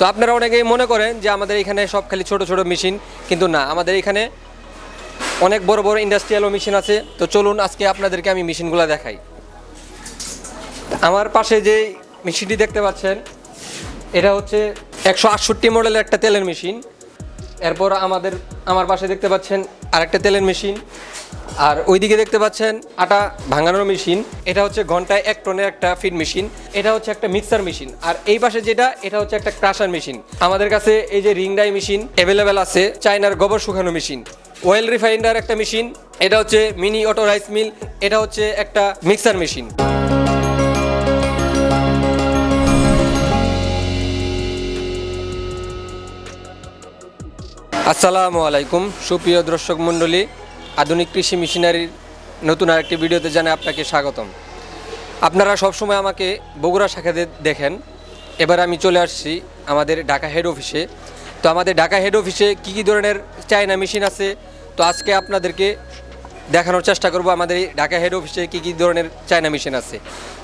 তো আপনারা অনেকেই মনে করেন যে আমাদের এখানে সব খালি ছোট ছোট মেশিন, কিন্তু না, আমাদের এখানে অনেক বড় বড় ইন্ডাস্ট্রিয়ালও মেশিন আছে। তো চলুন আজকে আপনাদেরকে আমি মেশিনগুলো দেখাই। আমার পাশে যে মেশিনটি দেখতে পাচ্ছেন, এটা হচ্ছে একশো আটষট্টি মডেলের একটা তেলের মেশিন। এরপর আমাদের, আমার পাশে দেখতে পাচ্ছেন আরেকটা তেলের মেশিন। আর ওইদিকে দেখতে পাচ্ছেন আটা ভাঙানোর মেশিন। এটা হচ্ছে ঘন্টায় এক টনের একটা ফিড মেশিন। এটা হচ্ছে একটা মিক্সার মেশিন। আর এই পাশে যেটা, এটা হচ্ছে একটা ক্রাশার মেশিন। আমাদের কাছে এই যে রিং ডাই মেশিন অ্যাভেলেবেল আছে, চায়নার গোবর শুকানো মেশিন। ওয়েল রিফাইন্ডার একটা মেশিন, এটা হচ্ছে মিনি অটো রাইস মিল এটা হচ্ছে একটা মিক্সার মেশিন। আসসালামু আলাইকুম, সুপ্রিয় দর্শক মণ্ডলী। আধুনিক কৃষি মেশিনারির নতুন আরেকটি ভিডিওতে জানাই আপনাকে স্বাগতম। আপনারা সবসময় আমাকে বগুড়া শাখাতে দেখেন। এবার আমি চলে আসছি আমাদের ঢাকা হেড অফিসে তো আমাদের ঢাকা হেড অফিসে কী কী ধরনের চায়না মেশিন আছে? তো আজকে আপনাদেরকে দেখানোর চেষ্টা করব আমাদের এই ঢাকা হেড অফিসে কী কী ধরনের চায়না মেশিন আছে।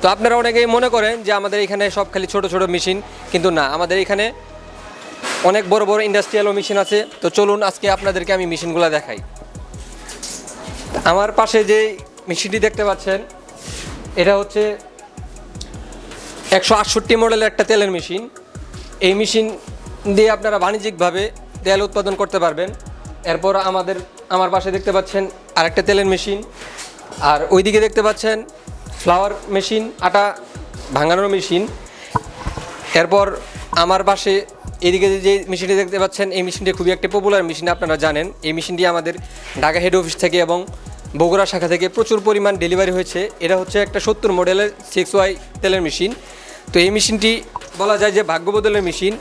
তো আপনারা অনেকেই মনে করেন যে আমাদের এখানে সব খালি ছোট ছোট মেশিন, কিন্তু না, আমাদের এখানে অনেক বড় বড় ইন্ডাস্ট্রিয়ালও মেশিন আছে। তো চলুন আজকে আপনাদেরকে আমি মেশিনগুলো দেখাই। আমার পাশে যে মেশিনটি দেখতে পাচ্ছেন, এটা হচ্ছে একশো আটষট্টি মডেলের একটা তেলের মেশিন। এই মেশিন দিয়ে আপনারা বাণিজ্যিকভাবে তেল উৎপাদন করতে পারবেন। এরপর আমাদের, আমার পাশে দেখতে পাচ্ছেন আরেকটা তেলের মেশিন। আর ওইদিকে দেখতে পাচ্ছেন ফ্লাওয়ার মেশিন আটা ভাঙানোর মেশিন। এরপর আমার পাশে এদিকে যে মেশিনটি দেখতে পাচ্ছেন, এই মেশিনটি খুবই একটা পপুলার মেশিন, আপনারা জানেন। এই মেশিনটি আমাদের ঢাকা হেড অফিস থেকে এবং বগুড়া শাখা থেকে প্রচুর পরিমাণ ডেলিভারি হয়েছে। এটা হচ্ছে একটা সত্তর মডেলের সিক্স ওয়াই তেলের মেশিন। তো এই মেশিনটি বলা যায় যে ভাগ্য বদলের মেশিন।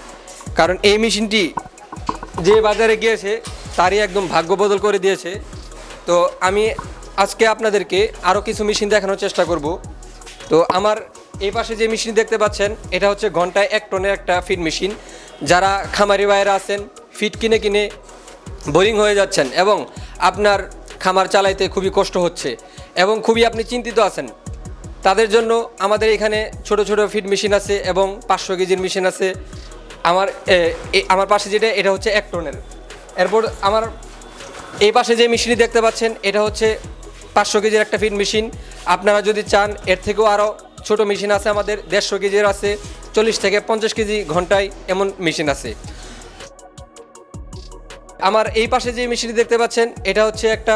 কারণ এই মেশিনটি যে বাজারে গিয়েছে, তারই একদম ভাগ্য বদল করে দিয়েছে। তো আমি আজকে আপনাদেরকে আরও কিছু মেশিন দেখানোর চেষ্টা করব। তো আমার এই পাশে যে মেশিন দেখতে পাচ্ছেন, এটা হচ্ছে ঘন্টায় এক টনের একটা ফিড মেশিন। যারা খামারি বাইরে আছেন ফিড কিনে কিনে বোরিং হয়ে যাচ্ছেন এবং আপনার খামার চালাইতে খুবই কষ্ট হচ্ছে এবং খুবই আপনি চিন্তিত আছেন। তাদের জন্য আমাদের এখানে ছোট ছোট ফিড মেশিন আছে এবং পাঁচশো কেজির মেশিন আছে। আমার আমার পাশে যেটা, এটা হচ্ছে এক টনের। এরপর আমার এই পাশে যে মেশিনটি দেখতে পাচ্ছেন, এটা হচ্ছে পাঁচশো কেজির একটা ফিড মেশিন আপনারা যদি চান, এর থেকেও আরও ছোট মেশিন আছে আমাদের, দেড়শো কেজির আছে, চল্লিশ থেকে পঞ্চাশ কেজি ঘন্টায় এমন মেশিন আছে। আমার এই পাশে যে মেশিনটি দেখতে পাচ্ছেন, এটা হচ্ছে একটা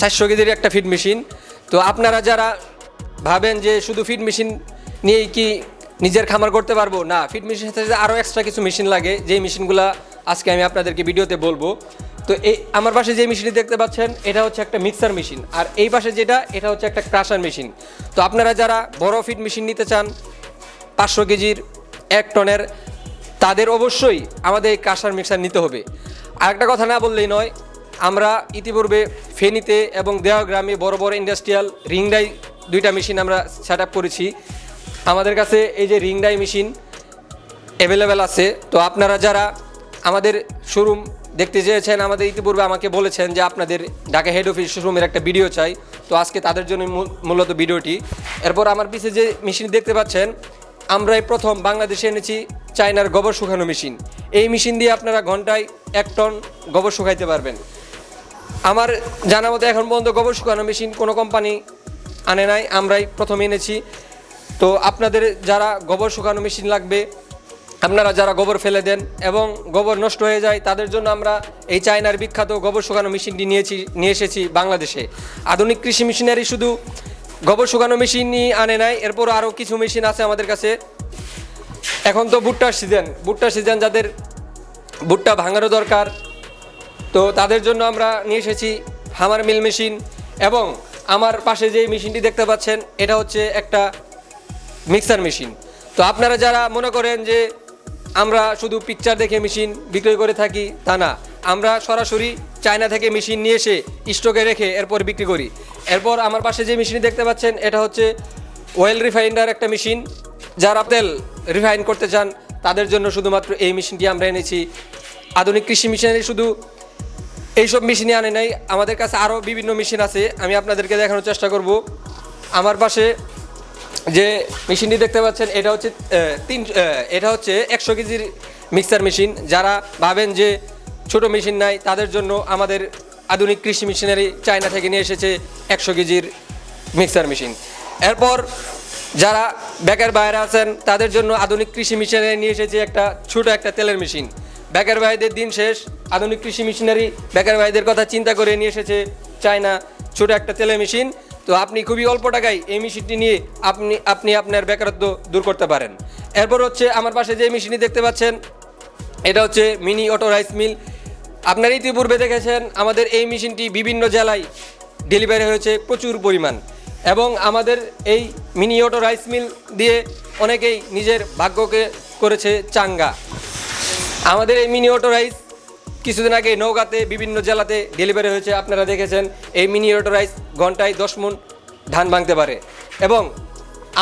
চারশো কেজির একটা ফিড মেশিন তো আপনারা যারা ভাবেন যে শুধু ফিড মেশিন নিয়েই কি নিজের খামার করতে পারব, না ফিড মেশিনের সাথে আরও এক্সট্রা কিছু মেশিন লাগে, যেই মেশিনগুলো আজকে আমি আপনাদেরকে ভিডিওতে বলব। তো এই, আমার পাশে যে মেশিনটি দেখতে পাচ্ছেন, এটা হচ্ছে একটা মিক্সার মেশিন আর এই পাশে যেটা, এটা হচ্ছে একটা ক্রাশার মেশিন তো আপনারা যারা বড় ফিড মেশিন নিতে চান, পাঁচশো কেজির এক টনের, তাদের অবশ্যই আমাদের এই কাঁসার মিক্সার নিতে হবে। আরেকটা কথা না বললেই নয়, আমরা ইতিপূর্বে ফেনীতে এবং দেওগ্রামে বড় বড় ইন্ডাস্ট্রিয়াল রিংডাই দুইটা মেশিন আমরা সেট করেছি। আমাদের কাছে এই যে রিংডাই মেশিন অ্যাভেলেবেল আছে। তো আপনারা যারা আমাদের শোরুম দেখতে চেয়েছেন, আমাদের ইতিপূর্বে আমাকে বলেছেন যে আপনাদের ঢাকা হেড অফিস শোরুমের একটা ভিডিও চাই। তো আজকে তাদের জন্য মূল- মূলত ভিডিওটি এরপর আমার পিছে যে মেশিন দেখতে পাচ্ছেন আমরা এই প্রথম বাংলাদেশে এনেছি চায়নার গোবর শুকানো মেশিন। এই মেশিন দিয়ে আপনারা ঘন্টায় এক টন গোবর শুকাইতে পারবেন। আমার জানা মতো এখন পর্যন্ত গোবর শুকানো মেশিন কোনো কোম্পানি আনে নাই, আমরাই প্রথম এনেছি। তো আপনাদের যারা গোবর শুকানো মেশিন লাগবে, আপনারা যারা গোবর ফেলে দেন এবং গোবর নষ্ট হয়ে যায়, তাদের জন্য আমরা এই চায়নার বিখ্যাত গোবর শুকানো মেশিনটি নিয়েছি, নিয়ে এসেছি বাংলাদেশে। আধুনিক কৃষি মেশিনারি শুধু গোবর শুকানো মেশিনই আনে নাই এরপর আরও কিছু মেশিন আছে আমাদের কাছে। এখন তো ভুট্টার সিজন। ভুট্টার সিজন যাদের ভুট্টা ভাঙানো দরকার। তো তাদের জন্য আমরা নিয়ে এসেছি হামার মিল মেশিন এবং আমার পাশে যে মেশিনটি দেখতে পাচ্ছেন, এটা হচ্ছে একটা মিক্সার মেশিন তো আপনারা যারা মনে করেন যে আমরা শুধু পিকচার দেখে মেশিন বিক্রয় করে থাকি, তা না। আমরা সরাসরি চায়না থেকে মেশিন নিয়ে এসে স্টকে রেখে এরপর বিক্রি করি। এরপর আমার পাশে যে মেশিনটি দেখতে পাচ্ছেন, এটা হচ্ছে ওয়েল রিফাইন্ডার একটা মেশিন যারা তেল রিফাইন করতে চান, তাদের জন্য শুধুমাত্র এই মেশিনটি আমরা এনেছি। আধুনিক কৃষি মেশিনারি শুধু এইসব মেশিনই আনে নাই। আমাদের কাছে আরও বিভিন্ন মেশিন আছে, আমি আপনাদেরকে দেখানোর চেষ্টা করব। আমার পাশে যে মেশিনটি দেখতে পাচ্ছেন, এটা হচ্ছে তিন এটা হচ্ছে একশো কেজির মিক্সার মেশিন। যারা ভাবেন যে ছোট মেশিন নাই, তাদের জন্য আমাদের আধুনিক কৃষি মেশিনারি চায়না থেকে নিয়ে এসেছে একশো কেজির মিক্সার মেশিন। এরপর যারা বেকার বাইরে আছেন, তাদের জন্য আধুনিক কৃষি মেশিনারি নিয়ে এসেছে একটা ছোট একটা তেলের মেশিন। বেকার ভাইদের দিন শেষ, আধুনিক কৃষি মেশিনারি বেকার ভাইদের কথা চিন্তা করে নিয়ে এসেছে চায়না ছোট একটা তেলের মেশিন। তো আপনি খুবই অল্প টাকায় এই মেশিনটি নিয়ে আপনি আপনি আপনার বেকারত্ব দূর করতে পারেন। এরপর হচ্ছে আমার পাশে যে মেশিনটি দেখতে পাচ্ছেন, এটা হচ্ছে মিনি অটো রাইস মিল। আপনারা ইতিপূর্বে দেখেছেন, আমাদের এই মেশিনটি বিভিন্ন জেলায় ডেলিভারি হয়েছে প্রচুর পরিমাণ। এবং আমাদের এই মিনি অটো রাইস মিল দিয়ে অনেকেই নিজের ভাগ্যকে করেছে চাঙ্গা। আমাদের এই মিনি অটো রাইস কিছুদিন আগে নৌকাতে বিভিন্ন জেলাতে ডেলিভারি হয়েছে, আপনারা দেখেছেন। এই মিনি অটো রাইস ঘন্টায় দশ মন ধান ভাঙতে পারে। এবং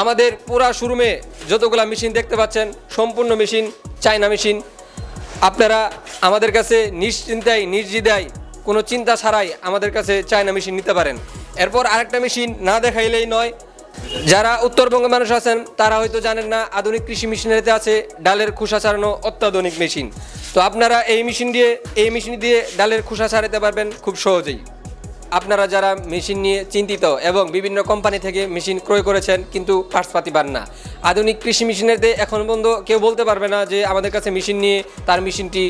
আমাদের পুরা শোরুমে যতগুলা মেশিন দেখতে পাচ্ছেন, সম্পূর্ণ মেশিন, চায়না মেশিন। আপনারা আমাদের কাছে নিশ্চিন্তায়, নির্জিদায় কোনো চিন্তা ছাড়াই আমাদের কাছে চায়না মেশিন নিতে পারেন। এরপর আরেকটা মেশিন না দেখাইলেই নয়। যারা উত্তরবঙ্গের মানুষ আছেন, তারা হয়তো জানেন না, আধুনিক কৃষি মেশিনারিতে আছে ডালের খোসা ছাড়ানো অত্যাধুনিক মেশিন। তো আপনারা এই মেশিন দিয়ে, এই মেশিন দিয়ে ডালের খোসা ছাড়াতে পারবেন খুব সহজেই। আপনারা যারা মেশিন নিয়ে চিন্তিত এবং বিভিন্ন কোম্পানি থেকে মেশিন ক্রয় করেছেন, কিন্তু পার্টসপাতি পান না। আধুনিক কৃষি মেশিনেরতে এখন পর্যন্ত কেউ বলতে পারবে না যে আমাদের কাছে মেশিন নিয়ে তার মেশিনটি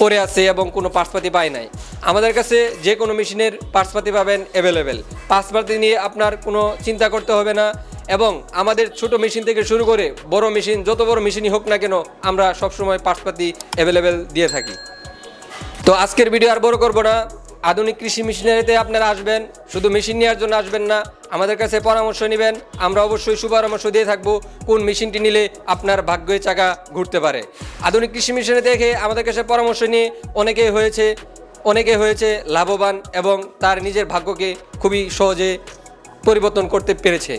পড়ে আছে এবং কোনো পার্সপাতি পায় নাই। আমাদের কাছে যে কোনো মেশিনের পার্সপাতি পাবেন অ্যাভেলেবেল পার্সপাতি নিয়ে আপনার কোনো চিন্তা করতে হবে না এবং আমাদের ছোট মেশিন থেকে শুরু করে বড় মেশিন, যত বড় মেশিনই হোক না কেন, আমরা সবসময় পার্সপাতি অ্যাভেলেবেল দিয়ে থাকি। তো আজকের ভিডিও আর বড় করব না। আধুনিক কৃষি মেশিনারিতে আপনারা আসবেন, শুধু মেশিন নেওয়ার জন্য আসবেন না, আমাদের কাছে পরামর্শ নেবেন, আমরা অবশ্যই সুপরামর্শ দিয়ে থাকব কোন মেশিনটি নিলে আপনার ভাগ্যের চাকা ঘুরতে পারে। আধুনিক কৃষি মেশিনে দেখে আমাদের কাছে পরামর্শ নিয়ে অনেকে হয়েছে অনেকে হয়েছে লাভবান এবং তার নিজের ভাগ্যকে খুবই সহজে পরিবর্তন করতে পেরেছে।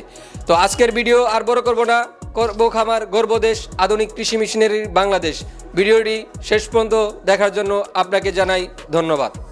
তো আজকের ভিডিও আর বড় করব না, করব খামার গর্বদেশ আধুনিক কৃষি মেশিনারি বাংলাদেশ। ভিডিওটি শেষ পর্যন্ত দেখার জন্য আপনাকে জানাই ধন্যবাদ।